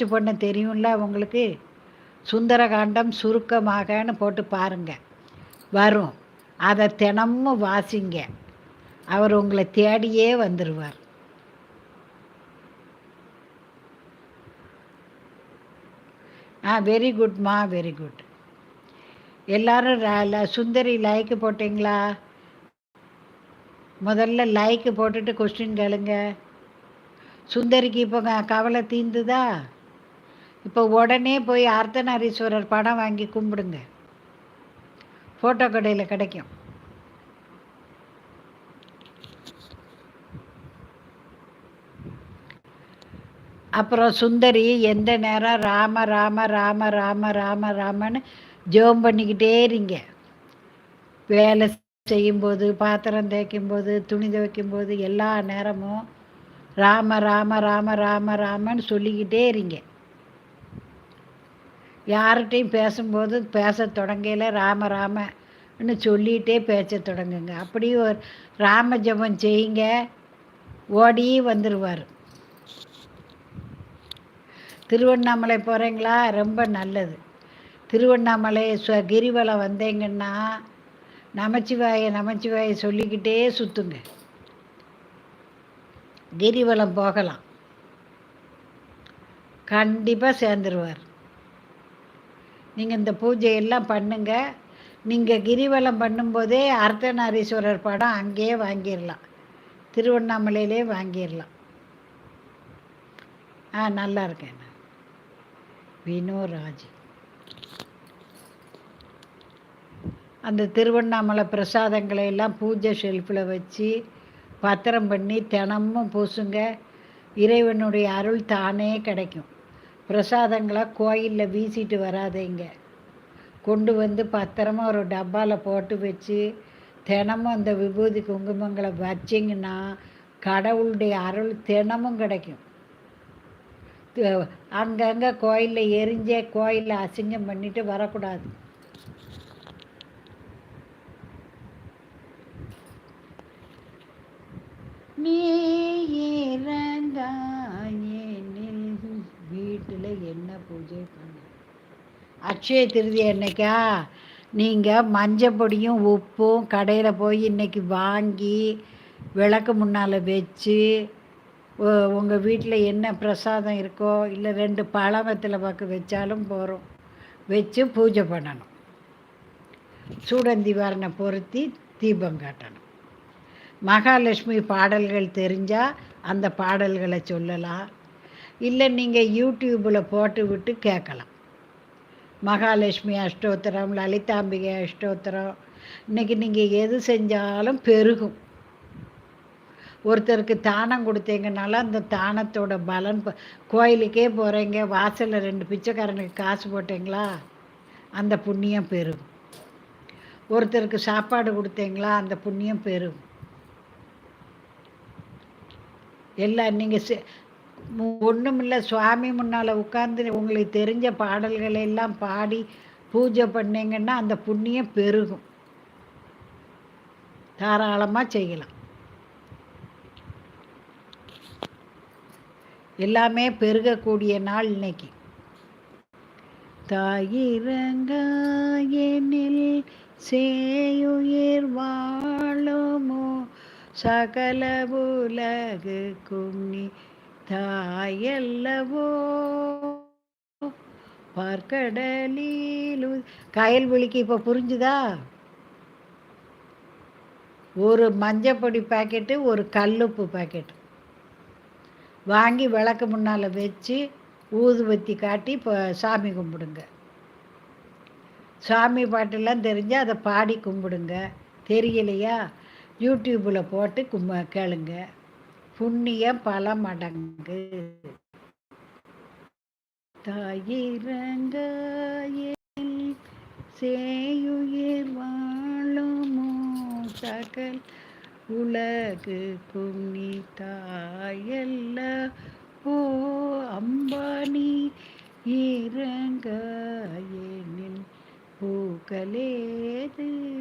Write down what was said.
Search பண்ண தெரியும்ல உங்களுக்கு சுந்தரகாண்டம் சுருக்கமாகன்னு போட்டு பாருங்க. வரும். அதை தினமும் வாசிங்க. அவர் உங்களை தேடியே வந்துடுவார் ஆ வெரி குட்மா வெரி குட் எல்லாரும் சுந்தரி லைக்கு போட்டிங்களா? முதல்ல லைக்கு போட்டுட்டு கொஸ்டின் கேளுங்க. சுந்தரிக்கு இப்போ கவலை தீந்துதா? இப்போ உடனே போய் அர்த்தநாரீஸ்வரர் படம் வாங்கி கும்பிடுங்க. ஃபோட்டோ கடையில் கிடைக்கும். அப்புறம் சுந்தரி எந்த நேரம் ராம ராம ராம ராம ராம ராமன்னு ஜோம் பண்ணிக்கிட்டே இருங்க. வேலை செய்யும்போது பாத்திரம் தேய்க்கும்போது துணி துவைக்கும்போது எல்லா நேரமும் ராம ராம ராம ராம ராமன்னு சொல்லிக்கிட்டே இருங்க. யார்கிட்டையும் பேசும்போது பேச தொடங்கையில் ராம ராமன்னு சொல்லிகிட்டே பேச தொடங்குங்க. அப்படி ஒரு ராம ஜெபம் செய்யுங்க ஓடி வந்துடுவார் திருவண்ணாமலை போகிறீங்களா ரொம்ப நல்லது. திருவண்ணாமலை சு கிரிவலம் வந்தீங்கன்னா நமச்சிவாயை நமச்சிவாயை சொல்லிக்கிட்டே சுற்றுங்க கிரிவலம் போகலாம். கண்டிப்பாக சேர்ந்துருவார். நீங்கள் இந்த பூஜையெல்லாம் பண்ணுங்க. நீங்கள் கிரிவலம் பண்ணும்போதே அர்த்தநாரீஸ்வரர் படம் அங்கேயே வாங்கிடலாம் திருவண்ணாமலையிலே வாங்கிடலாம் ஆ நல்லா இருக்கேன் நான். வினோராஜ். அந்த திருவண்ணாமலை பிரசாதங்களை எல்லாம் பூஜை ஷெல்ஃபில் வச்சு பத்திரம் பண்ணி தினமும் பூசுங்க. இறைவனுடைய அருள் தானே கிடைக்கும். பிரசாதங்களாக கோயிலில் வீசிட்டு வராதீங்க. கொண்டு வந்து பத்திரமா ஒரு டப்பாவில் போட்டு வச்சு தினமும் அந்த விபூதி குங்குமங்களை வச்சிங்கன்னா கடவுளுடைய அருள் தினமும் கிடைக்கும். அங்கங்கே கோயிலில் எரிஞ்சே கோயிலில் அசிங்கம் பண்ணிட்டு வரக்கூடாது நீ இறங்காயெனில் வீட்டில் என்ன பூஜை பண்ண? அக்ஷய திருதி அன்னைக்கா நீங்கள் மஞ்சள் பொடியும் உப்பும் கடையில் போய் இன்றைக்கி வாங்கி விளக்கு முன்னால் வச்சு உங்கள் வீட்டில் என்ன பிரசாதம் இருக்கோ இல்லை ரெண்டு பழவத்தில் பக்க வச்சாலும் போகிறோம் வச்சு பூஜை பண்ணணும். சூடந்திவாரனை பொருத்தி தீபம் காட்டணும். மகாலட்சுமி பாடல்கள் தெரிஞ்சால் அந்த பாடல்களை சொல்லலாம். இல்லை நீங்கள் யூடியூப்பில் போட்டு விட்டு கேட்கலாம். மகாலட்சுமி அஷ்டோத்திரம் லலிதாம்பிகை அஷ்டோத்திரம் இன்னைக்கு நீங்கள் எது செஞ்சாலும் பெருகும். ஒருத்தருக்கு தானம் கொடுத்தீங்கனால அந்த தானத்தோட பலன் கோயிலுக்கே போகிறீங்க வாசலில் ரெண்டு பிச்சைக்காரனுக்கு காசு போட்டிங்களா? அந்த புண்ணியம் பெருகும். ஒருத்தருக்கு சாப்பாடு கொடுத்தீங்களா? அந்த புண்ணியம் பெருகும். எல்லாம் நீங்கள் ஒன்றுமில்ல சுவாமி முன்னால் உட்கார்ந்து உங்களுக்கு தெரிஞ்ச பாடல்களை எல்லாம் பாடி பூஜை பண்ணிங்கன்னா அந்த புண்ணியம் பெருகும். தாராளமாக செய்யலாம். எல்லாமே பெருகக்கூடிய நாள் இன்னைக்கு. தாயிரங்காயனில் சேயுயிர் வாழுமோ? சகல உலகு குன்னி தாயல்லவோ? பார்க்கடலில் கயல்விழிக்கு இப்போ புரிஞ்சுதா? ஒரு மஞ்சப்பொடி பாக்கெட்டு ஒரு கல்லுப்பு பாக்கெட்டு. வாங்கி விளக்கு முன்னால் வச்சு ஊதுபத்தி காட்டி இப்போ சாமி கும்பிடுங்க. சாமி பாட்டெல்லாம் தெரிஞ்சு அதை பாடி கும்பிடுங்க. தெரியலையா? யூடியூப்பில் போட்டு கும்ப கேளுங்க. புண்ணிய பல மடங்கு தாயிரங்காயில் சேயுயிர் வாழுமோ சகல். உலகு குன்னி தாயல்ல ஓ அம்பானி. இறங்காயனில் பூக்களேது